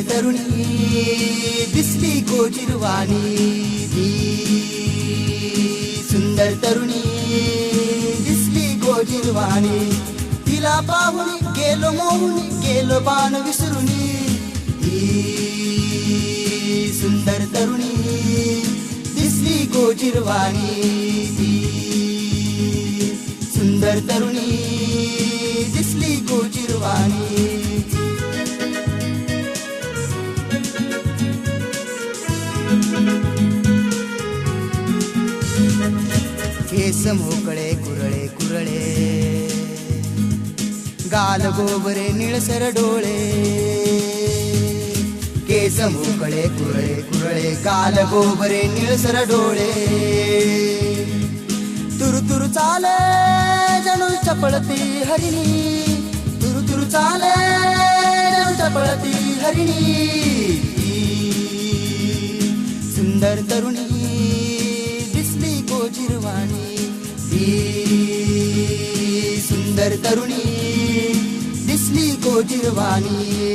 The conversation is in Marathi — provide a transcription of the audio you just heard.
सुंदर तरुणी दिसली गोजिरवाणी. ती सुंदर तरुणी दिसली गोजिरवाणी. तिला पाहून गेलो मोहून गेलो बाण विसरुनी. ती सुंदर तरुणी दिसली गोजिरवाणी. ती सुंदर तरुणी केस मोकळे कुरळे कुरळे. गाल गोबरे निळसर डोळे. केस मोकळे कुरळे कुरळे. गाल गोबरे निळसर डोळे. तुरु तुरु चाले जणू चपळती हरिणी. तुरु तुरु चाले जणू चपळती हरिणी. सुंदर तरुणी दिसली गोजिरवाणी. ती सुंदर तरुणी दिसली गोजिरवाणी.